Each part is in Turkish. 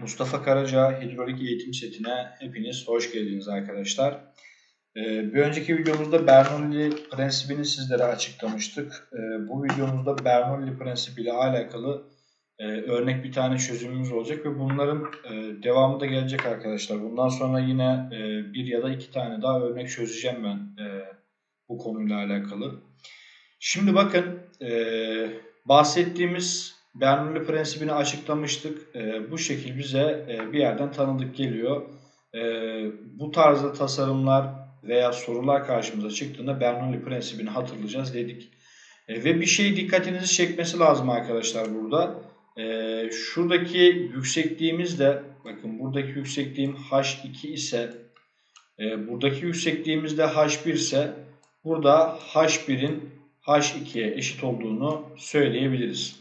Mustafa Karaca Hidrolik Eğitim Setine hepiniz hoş geldiniz arkadaşlar. Ee, bir önceki videomuzda Bernoulli prensibini sizlere açıklamıştık. Ee, bu videomuzda Bernoulli prensibiyle alakalı e, örnek bir tane çözümümüz olacak ve bunların e, devamı da gelecek arkadaşlar. Bundan sonra yine e, bir ya da iki tane daha örnek çözeceğim ben bu konuyla alakalı. Şimdi bakın bahsettiğimiz Bernoulli prensibini açıklamıştık. E, bu şekil bize e, bir yerden tanıdık geliyor. E, bu tarzda tasarımlar veya sorular karşımıza çıktığında Bernoulli prensibini hatırlayacağız dedik. E, ve bir şey dikkatinizi çekmesi lazım arkadaşlar burada. E, şuradaki yüksekliğimiz de bakın buradaki yüksekliğim H2 ise e, buradaki yüksekliğimiz de H1 ise burada H1'in H2'ye eşit olduğunu söyleyebiliriz.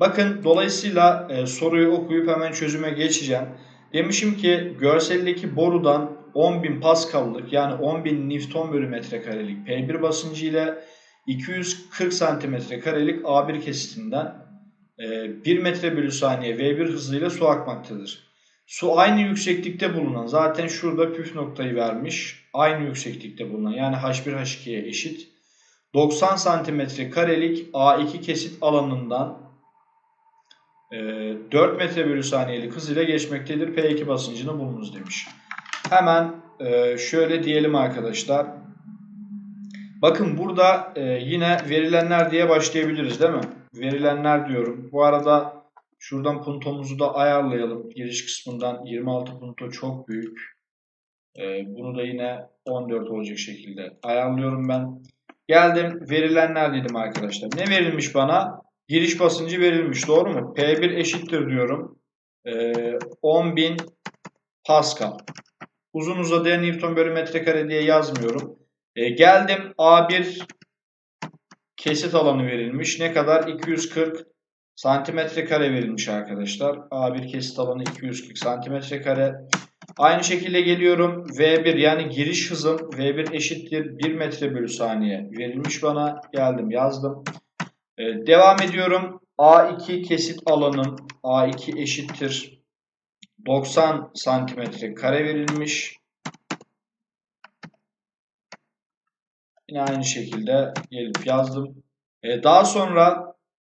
Bakın dolayısıyla e, soruyu okuyup hemen çözüme geçeceğim. Demişim ki görseldeki borudan 10.000 Pascal'lık yani 10.000 Newton bölü metrekarelik P1 basıncı ile 240 santimetre karelik A1 kesitinden e, 1 metre bölü saniye V1 hızıyla su akmaktadır. Su aynı yükseklikte bulunan zaten şurada püf noktayı vermiş. Aynı yükseklikte bulunan yani H1 H2'ye eşit. 90 santimetre karelik A2 kesit alanından 4 ee, metre bölü saniyelik hız ile geçmektedir. P2 basıncını bulunuz demiş. Hemen e, şöyle diyelim arkadaşlar. Bakın burada e, yine verilenler diye başlayabiliriz değil mi? Verilenler diyorum. Bu arada şuradan puntomuzu da ayarlayalım. Giriş kısmından 26 punto çok büyük. E, bunu da yine 14 olacak şekilde ayarlıyorum ben. Geldim verilenler dedim arkadaşlar. Ne verilmiş bana? Giriş basıncı verilmiş doğru mu? P1 eşittir diyorum. Ee, 10.000 Pascal. Uzun uzadıya Newton bölü metrekare diye yazmıyorum. Ee, geldim A1 kesit alanı verilmiş. Ne kadar? 240 santimetre kare verilmiş arkadaşlar. A1 kesit alanı 240 santimetre kare. Aynı şekilde geliyorum. V1 yani giriş hızım V1 eşittir 1 metre bölü saniye verilmiş bana. Geldim yazdım. Ee, devam ediyorum. A2 kesit alanım A2 eşittir 90 santimetre kare verilmiş. Yine aynı şekilde gelip yazdım. Ee, daha sonra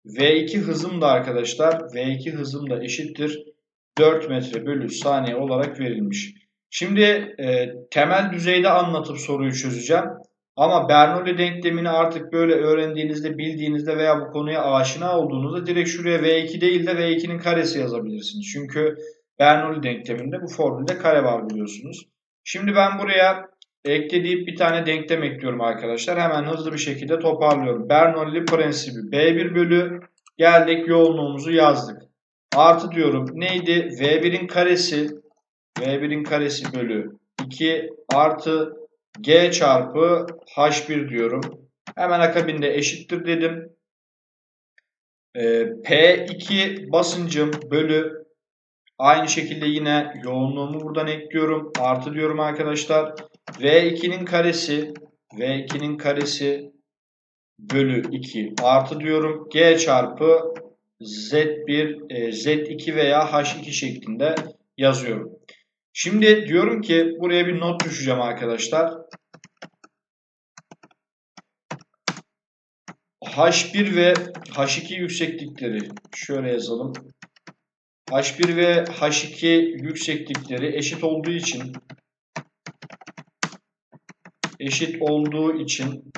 V2 hızım da arkadaşlar V2 hızım da eşittir 4 metre bölü saniye olarak verilmiş. Şimdi e, temel düzeyde anlatıp soruyu çözeceğim. Ama Bernoulli denklemini artık böyle öğrendiğinizde, bildiğinizde veya bu konuya aşina olduğunuzda direkt şuraya V2 değil de V2'nin karesi yazabilirsiniz. Çünkü Bernoulli denkleminde bu formülde kare var biliyorsunuz. Şimdi ben buraya ekle deyip bir tane denklem ekliyorum arkadaşlar. Hemen hızlı bir şekilde toparlıyorum. Bernoulli prensibi B1 bölü geldik yoğunluğumuzu yazdık. Artı diyorum neydi? V1'in karesi V1'in karesi bölü 2 artı G çarpı H1 diyorum. Hemen akabinde eşittir dedim. Ee, P2 basıncım bölü aynı şekilde yine yoğunluğumu buradan ekliyorum. Artı diyorum arkadaşlar. V2'nin karesi V2'nin karesi bölü 2 artı diyorum. G çarpı Z1, e, Z2 veya H2 şeklinde yazıyorum. Şimdi diyorum ki buraya bir not düşeceğim arkadaşlar. H1 ve H2 yükseklikleri şöyle yazalım. H1 ve H2 yükseklikleri eşit olduğu için eşit olduğu için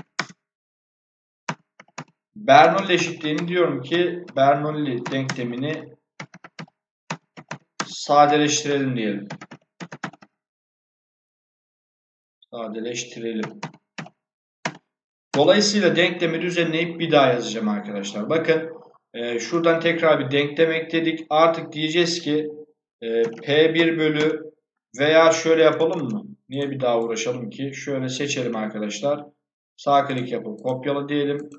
Bernoulli eşitliğini diyorum ki Bernoulli denklemini sadeleştirelim diyelim. Sadeleştirelim. Dolayısıyla denklemi düzenleyip bir daha yazacağım arkadaşlar. Bakın e, şuradan tekrar bir denklem ekledik. Artık diyeceğiz ki e, P1 bölü veya şöyle yapalım mı? Niye bir daha uğraşalım ki? Şöyle seçelim arkadaşlar. Sağ klik yapıp kopyala diyelim.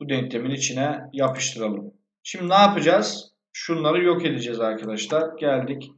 Bu denklemin içine yapıştıralım. Şimdi ne yapacağız? Şunları yok edeceğiz arkadaşlar. Geldik.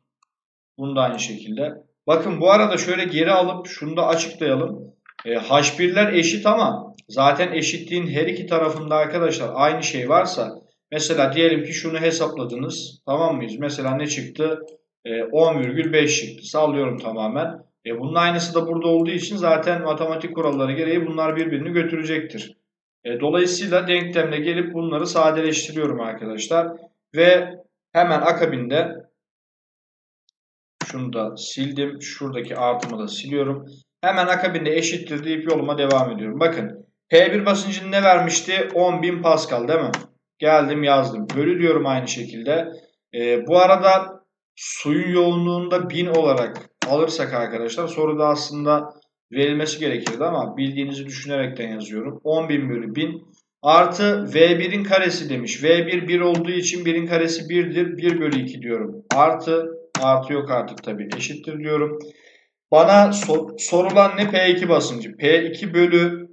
Bunu da aynı şekilde. Bakın bu arada şöyle geri alıp şunu da açıklayalım. E, H1'ler eşit ama zaten eşitliğin her iki tarafında arkadaşlar aynı şey varsa mesela diyelim ki şunu hesapladınız. Tamam mıyız? Mesela ne çıktı? e, 10,5 çıktı. Sallıyorum tamamen. E, bunun aynısı da burada olduğu için zaten matematik kuralları gereği bunlar birbirini götürecektir. E, dolayısıyla denklemle gelip bunları sadeleştiriyorum arkadaşlar. Ve hemen akabinde şunu da sildim. Şuradaki artımı da siliyorum. Hemen akabinde eşittir deyip yoluma devam ediyorum. Bakın P1 basıncını ne vermişti? 10.000 Pascal değil mi? Geldim yazdım. Bölü diyorum aynı şekilde. E, bu arada suyun yoğunluğunda 1000 olarak alırsak arkadaşlar soruda aslında verilmesi gerekirdi ama bildiğinizi düşünerekten yazıyorum. 10.000 bölü 1000 artı V1'in karesi demiş. V1 1 olduğu için 1'in karesi 1'dir. 1 bölü 2 diyorum. Artı artı yok artık tabii eşittir diyorum. Bana sor, sorulan ne P2 basıncı? P2 bölü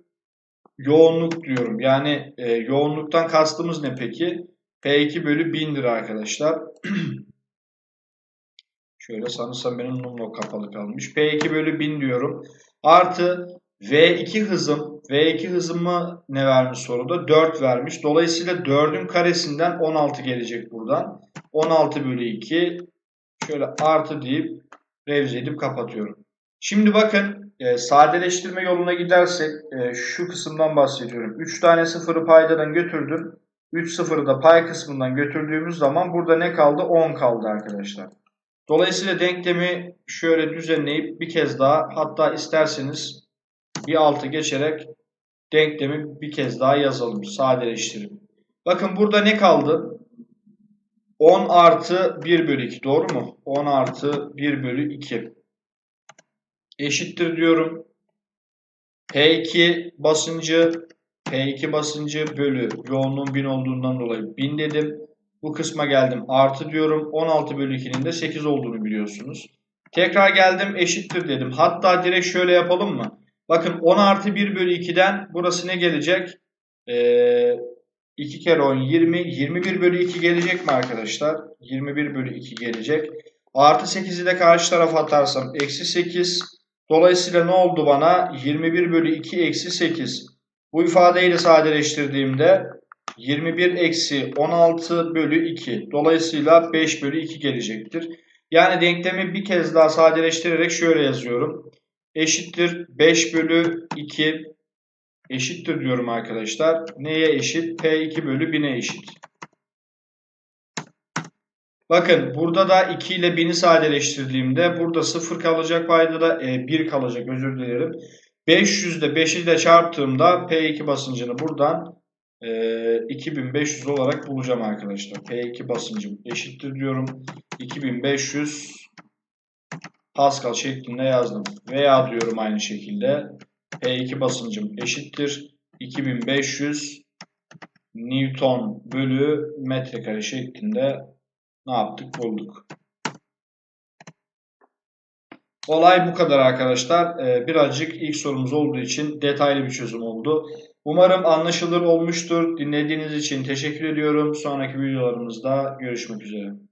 yoğunluk diyorum. Yani e, yoğunluktan kastımız ne peki? P2 bölü 1000'dir arkadaşlar. Şöyle sanırsam benim numlo kapalı kalmış. P2 bölü 1000 diyorum. Artı V2 hızım. V2 hızımı ne vermiş soruda? 4 vermiş. Dolayısıyla 4'ün karesinden 16 gelecek buradan. 16 bölü 2. Şöyle artı deyip revize edip kapatıyorum. Şimdi bakın e, sadeleştirme yoluna gidersek e, şu kısımdan bahsediyorum. 3 tane sıfırı paydadan götürdüm. 3 sıfırı da pay kısmından götürdüğümüz zaman burada ne kaldı? 10 kaldı arkadaşlar. Dolayısıyla denklemi şöyle düzenleyip bir kez daha hatta isterseniz bir altı geçerek denklemi bir kez daha yazalım. Sadeleştirip. Bakın burada ne kaldı? 10 artı 1 bölü 2 doğru mu? 10 artı 1 bölü 2 eşittir diyorum. P2 basıncı P2 basıncı bölü yoğunluğun 1000 olduğundan dolayı 1000 dedim. Bu kısma geldim artı diyorum. 16 bölü 2'nin de 8 olduğunu biliyorsunuz. Tekrar geldim eşittir dedim. Hatta direkt şöyle yapalım mı? Bakın 10 artı 1 bölü 2'den burası ne gelecek? Ee, 2 kere 10 20. 21 bölü 2 gelecek mi arkadaşlar? 21 bölü 2 gelecek. Artı 8'i de karşı tarafa atarsam eksi 8. Dolayısıyla ne oldu bana? 21 bölü 2 eksi 8. Bu ifadeyi de sadeleştirdiğimde 21 eksi 16 bölü 2. Dolayısıyla 5 bölü 2 gelecektir. Yani denklemi bir kez daha sadeleştirerek şöyle yazıyorum. Eşittir 5 bölü 2 eşittir diyorum arkadaşlar. Neye eşit? P2 bölü 1000'e eşit. Bakın burada da 2 ile 1000'i sadeleştirdiğimde burada 0 kalacak payda da e, 1 kalacak özür dilerim. 500 ile 5'i de çarptığımda P2 basıncını buradan e, 2500 olarak bulacağım arkadaşlar. P2 basıncım eşittir diyorum. 2500 Pascal şeklinde yazdım. Veya diyorum aynı şekilde P2 basıncım eşittir. 2500 Newton bölü metrekare şeklinde ne yaptık bulduk. Olay bu kadar arkadaşlar. Ee, birazcık ilk sorumuz olduğu için detaylı bir çözüm oldu. Umarım anlaşılır olmuştur. Dinlediğiniz için teşekkür ediyorum. Sonraki videolarımızda görüşmek üzere.